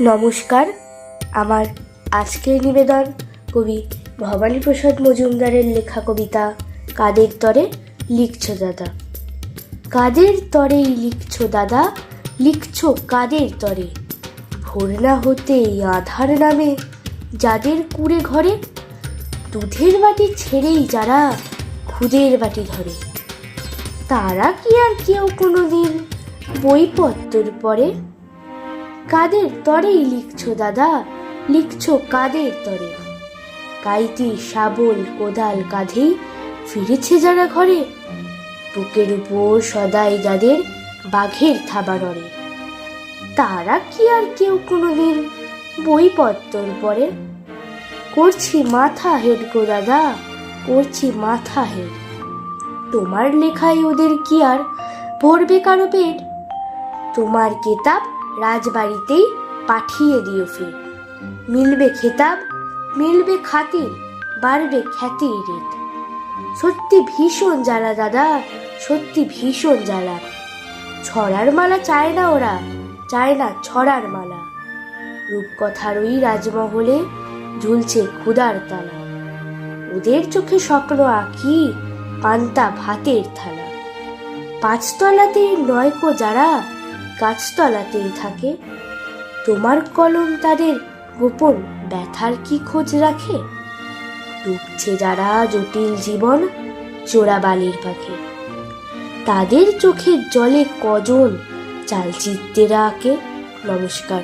নমস্কার। আমার আজকের নিবেদন কবি ভবানীপ্রসাদ মজুমদারের লেখা কবিতা, কাদের তরে লিখছো দাদা? কাদের তরেই লিখছো দাদা? লিখছো কাদের তরে? ভোর না হতেই আধার নামে যাদের কুড়ে ঘরে, দুধের বাটি ছেড়েই যারা খুদের বাটি ধরে। তারা কি আর কেউ কোনো দিন বইপত্তর পরে কাদের তরেই লিখছো দাদা? লিখছো কাদের তরে? কাইতি শাবল কোদাল কাঁধেই ফিরেছে যারা ঘরে। বুকের উপর সদাই যাদের বাঘের থাবা নড়ে তারা কি আর কেউ কোনোদিন বইপত্তর পরে? করছি মাথা হেড গো দাদা, করছি মাথা হেড। তোমার লেখায় ওদের কি আর ভরবে কারও পেট? তোমার কেতাব রাজবাড়িতেই পাঠিয়ে দিও ফের। মিলবে খেতাব, মিলবে খাতির, বাড়বে খ্যাতির রেট সত্যি ভীষণ জ্বালা দাদা, সত্যি ভীষণ জ্বালা। ছড়ার মালা চায় না ওরা, চায় না ছড়ার মালা। রূপকথার ওই রাজমহলে ঝুলছে ক্ষুদার তালা। ওদের চোখে স্বপ্ন আঁকি পান্তা ভাতের থালা। পাঁচতলাতেই নয়কো যারা গাছতলাতেই থাকে। তোমার কলম তাদের গোপন ব্যথার কি খোঁজ রাখে? ডুবছে যারা জটিল জীবন চোরা বালির পাখে। তাদের চোখের জলে কজন চালচিত্রেরা আঁকে? নমস্কার।